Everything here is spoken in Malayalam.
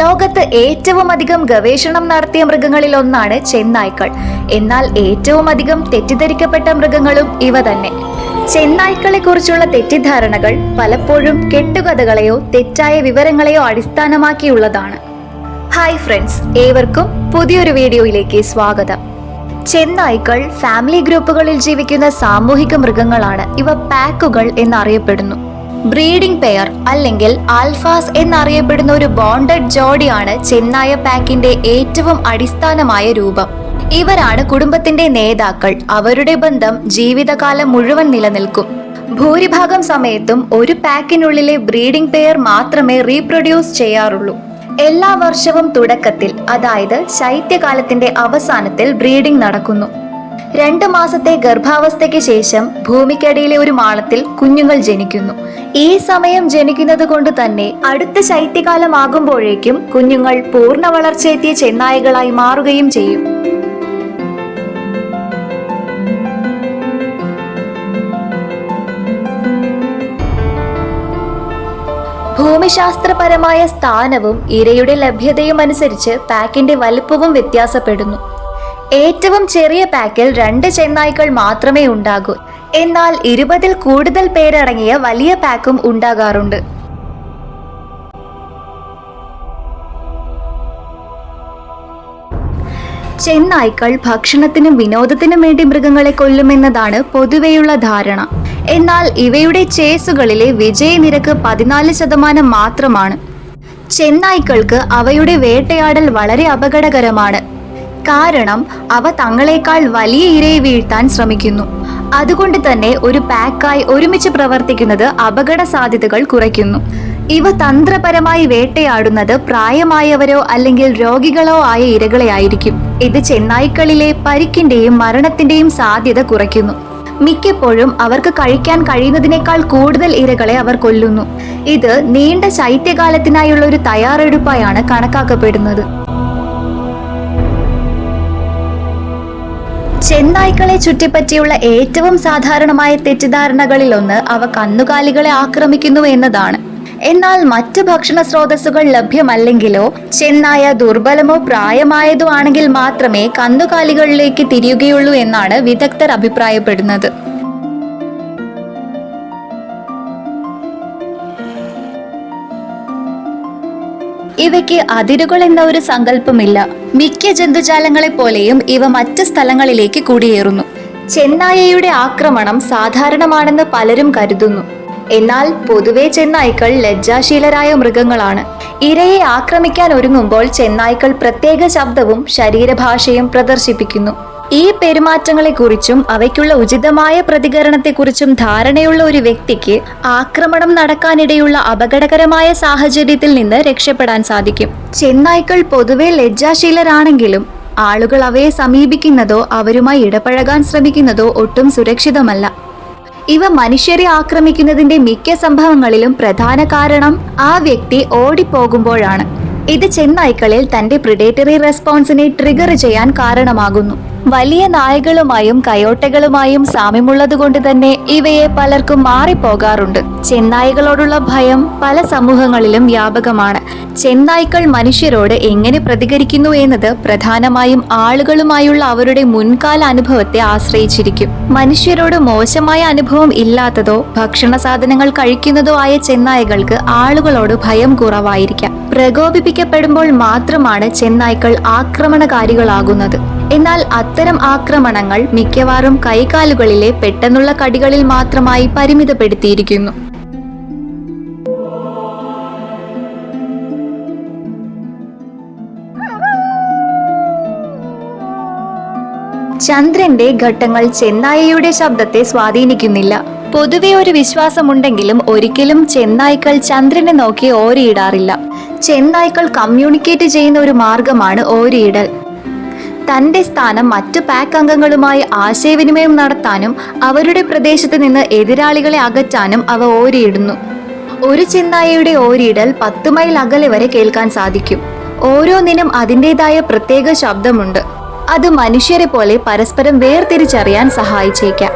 ലോകത്ത് ഏറ്റവും അധികം ഗവേഷണം നടത്തിയ മൃഗങ്ങളിൽ ഒന്നാണ് ചെന്നായ്ക്കൾ. എന്നാൽ ഏറ്റവും അധികം തെറ്റിദ്ധരിക്കപ്പെട്ട മൃഗങ്ങളും ഇവ തന്നെ. ചെന്നായ്ക്കളെ കുറിച്ചുള്ള തെറ്റിദ്ധാരണകൾ പലപ്പോഴും കെട്ടുകഥകളെയോ തെറ്റായ വിവരങ്ങളെയോ അടിസ്ഥാനമാക്കിയുള്ളതാണ്. ഹായ് ഫ്രണ്ട്സ് ഏവർക്കും പുതിയൊരു വീഡിയോയിലേക്ക് സ്വാഗതം. ചെന്നായ്ക്കൾ ഫാമിലി ഗ്രൂപ്പുകളിൽ ജീവിക്കുന്ന സാമൂഹിക മൃഗങ്ങളാണ്. ഇവ പാക്കുകൾ എന്നറിയപ്പെടുന്നു. ബ്രീഡിംഗ് പെയർ അല്ലെങ്കിൽ ആൽഫാസ് എന്നറിയപ്പെടുന്ന ഒരു ബോണ്ടഡ് ജോഡിയാണ് ചെന്നായ പാക്കിന്റെ ഏറ്റവും അടിസ്ഥാനമായ രൂപം. ഇവരാണ് കുടുംബത്തിന്റെ നേതാക്കൾ. അവരുടെ ബന്ധം ജീവിതകാലം മുഴുവൻ നിലനിൽക്കും. ഭൂരിഭാഗം സമയത്തും ഒരു പാക്കിനുള്ളിലെ ബ്രീഡിംഗ് പെയർ മാത്രമേ റീപ്രൊഡ്യൂസ് ചെയ്യാറുള്ളൂ. എല്ലാ വർഷവും തുടക്കത്തിൽ അതായത് ശൈത്യകാലത്തിന്റെ അവസാനത്തിൽ ബ്രീഡിംഗ് നടക്കുന്നു. രണ്ട് മാസത്തെ ഗർഭാവസ്ഥയ്ക്ക് ശേഷം ഭൂമിക്കടിയിലെ ഒരു മാളത്തിൽ കുഞ്ഞുങ്ങൾ ജനിക്കുന്നു. ഈ സമയം ജനിക്കുന്നത് കൊണ്ട് തന്നെ അടുത്ത ശൈത്യകാലമാകുമ്പോഴേക്കും കുഞ്ഞുങ്ങൾ പൂർണ വളർച്ചയെത്തിയ ചെന്നായകളായി മാറുകയും ചെയ്യും. ഭൂമിശാസ്ത്രപരമായ സ്ഥാനവും ഇരയുടെ ലഭ്യതയും അനുസരിച്ച് പാക്കിന്റെ വലുപ്പവും വ്യത്യാസപ്പെടുന്നു. ഏറ്റവും ചെറിയ പാക്കിൽ രണ്ട് ചെന്നായ്ക്കൾ മാത്രമേ ഉണ്ടാകൂ. എന്നാൽ ഇരുപതിൽ കൂടുതൽ പേരടങ്ങിയ വലിയ പാക്കും ഉണ്ടാകാറുണ്ട്. ചെന്നായ്ക്കൾ ഭക്ഷണത്തിനും വിനോദത്തിനും വേണ്ടി മൃഗങ്ങളെ കൊല്ലുമെന്നതാണ് പൊതുവെയുള്ള ധാരണ. എന്നാൽ ഇവയുടെ ചേസുകളിലെ വിജയനിരക്ക് പതിനാല് ശതമാനം മാത്രമാണ്. ചെന്നായ്ക്കൾക്ക് അവയുടെ വേട്ടയാടൽ വളരെ അപകടകരമാണ്. കാരണം അവ തങ്ങളെക്കാൾ വലിയ ഇരയെ വീഴ്ത്താൻ ശ്രമിക്കുന്നു. അതുകൊണ്ട് തന്നെ ഒരു പാക്കായി ഒരുമിച്ച് പ്രവർത്തിക്കുന്നത് അപകട സാധ്യതകൾ കുറയ്ക്കുന്നു. ഇവ തന്ത്രപരമായി വേട്ടയാടുന്നത് പ്രായമായവരോ അല്ലെങ്കിൽ രോഗികളോ ആയ ഇരകളെ ആയിരിക്കും. ഇത് ചെന്നായ്ക്കളിലെ പരിക്കിന്റെയും മരണത്തിന്റെയും സാധ്യത കുറയ്ക്കുന്നു. മിക്കപ്പോഴും അവർക്ക് കഴിക്കാൻ കഴിയുന്നതിനേക്കാൾ കൂടുതൽ ഇരകളെ അവർ കൊല്ലുന്നു. ഇത് നീണ്ട ശൈത്യകാലത്തിനായുള്ള ഒരു തയ്യാറെടുപ്പായാണ് കണക്കാക്കപ്പെടുന്നത്. ചെന്നായ്ക്കളെ ചുറ്റിപ്പറ്റിയുള്ള ഏറ്റവും സാധാരണമായ തെറ്റിദ്ധാരണകളിൽ ഒന്ന് അവ കന്നുകാലികളെ ആക്രമിക്കുന്നു എന്നതാണ്. എന്നാൽ മറ്റ് ഭക്ഷണ സ്രോതസ്സുകൾ ലഭ്യമല്ലെങ്കിലോ ചെന്നായ ദുർബലമോ പ്രായമായതോ ആണെങ്കിൽ മാത്രമേ കന്നുകാലികളിലേക്ക് തിരിയുകയുള്ളൂ എന്നാണ് വിദഗ്ധർ അഭിപ്രായപ്പെടുന്നത്. ഇവയ്ക്ക് അതിരുകൾ എന്ന ഒരു സങ്കല്പമില്ല. മിക്ക ജന്തുജാലങ്ങളെ പോലെയും ഇവ മറ്റ് സ്ഥലങ്ങളിലേക്ക് കുടിയേറുന്നു. ചെന്നായയുടെ ആക്രമണം സാധാരണമാണെന്ന് പലരും കരുതുന്നു. എന്നാൽ പൊതുവെ ചെന്നായ്ക്കൾ ലജ്ജാശീലരായ മൃഗങ്ങളാണ്. ഇരയെ ആക്രമിക്കാൻ ഒരുങ്ങുമ്പോൾ ചെന്നായ്ക്കൾ പ്രത്യേക ശബ്ദവും ശരീരഭാഷയും പ്രദർശിപ്പിക്കുന്നു. ഈ പെരുമാറ്റങ്ങളെക്കുറിച്ചും അവയ്ക്കുള്ള ഉചിതമായ പ്രതികരണത്തെക്കുറിച്ചും ധാരണയുള്ള ഒരു വ്യക്തിക്ക് ആക്രമണം നടക്കാനിടയുള്ള അപകടകരമായ സാഹചര്യത്തിൽ നിന്ന് രക്ഷപ്പെടാൻ സാധിക്കും. ചെന്നായ്ക്കൾ പൊതുവെ ലജ്ജാശീലരാണെങ്കിലും ആളുകൾ അവയെ സമീപിക്കുന്നതോ അവരുമായി ഇടപഴകാൻ ശ്രമിക്കുന്നതോ ഒട്ടും സുരക്ഷിതമല്ല. ഇവ മനുഷ്യരെ ആക്രമിക്കുന്നതിന്റെ മിക്ക സംഭവങ്ങളിലും പ്രധാന കാരണം ആ വ്യക്തി ഓടിപ്പോകുമ്പോഴാണ്. ഇത് ചെന്നായ്ക്കളിൽ തന്റെ പ്രിഡേറ്ററി റെസ്പോൺസിനെ ട്രിഗർ ചെയ്യാൻ കാരണമാകുന്നു. വലിയ നായകളുമായും കയോട്ടകളുമായും സാമ്യമുള്ളതുകൊണ്ട് തന്നെ ഇവയെ പലർക്കും മാറിപ്പോകാറുണ്ട്. ചെന്നായികളോടുള്ള ഭയം പല സമൂഹങ്ങളിലും വ്യാപകമാണ്. ചെന്നായ്ക്കൾ മനുഷ്യരോട് എങ്ങനെ പ്രതികരിക്കുന്നു എന്നത് പ്രധാനമായും ആളുകളുമായുള്ള അവരുടെ മുൻകാല അനുഭവത്തെ ആശ്രയിച്ചിരിക്കും. മനുഷ്യരോട് മോശമായ അനുഭവം ഇല്ലാത്തതോ ഭക്ഷണ സാധനങ്ങൾ കഴിക്കുന്നതോ ആയ ചെന്നായകൾക്ക് ആളുകളോട് ഭയം കുറവായിരിക്കാം. പ്രകോപിപ്പിക്കപ്പെടുമ്പോൾ മാത്രമാണ് ചെന്നായ്ക്കൾ ആക്രമണകാരികളാകുന്നത്. എന്നാൽ അത്തരം ആക്രമണങ്ങൾ മിക്കവാറും കൈകാലുകളിലെ പെട്ടെന്നുള്ള കടികളിൽ മാത്രമായി പരിമിതപ്പെടുത്തിയിരിക്കുന്നു. ചന്ദ്രന്റെ ഘട്ടങ്ങൾ ചെന്നായയുടെ ശബ്ദത്തെ സ്വാധീനിക്കുന്നില്ല. പൊതുവെ ഒരു വിശ്വാസമുണ്ടെങ്കിലും ഒരിക്കലും ചെന്നായ്ക്കൾ ചന്ദ്രനെ നോക്കി ഓരിയിടാറില്ല. ചെന്നായ്ക്കൾ കമ്മ്യൂണിക്കേറ്റ് ചെയ്യുന്ന ഒരു മാർഗമാണ് ഓരിയിടൽ. തന്റെ സ്ഥാനം മറ്റു പാക്ക് അംഗങ്ങളുമായി ആശയവിനിമയം നടത്താനും അവരുടെ പ്രദേശത്ത് നിന്ന് എതിരാളികളെ അകറ്റാനും അവ ഓരിയിടുന്നു. ഒരു ചെന്നായയുടെ ഓരിയിടൽ പത്ത് മൈൽ അകലെ വരെ കേൾക്കാൻ സാധിക്കും. ഓരോന്നിനും അതിന്റെതായ പ്രത്യേക ശബ്ദമുണ്ട്. അത് മനുഷ്യരെ പോലെ പരസ്പരം വേർതിരിച്ചറിയാൻ സഹായിച്ചേക്കാം.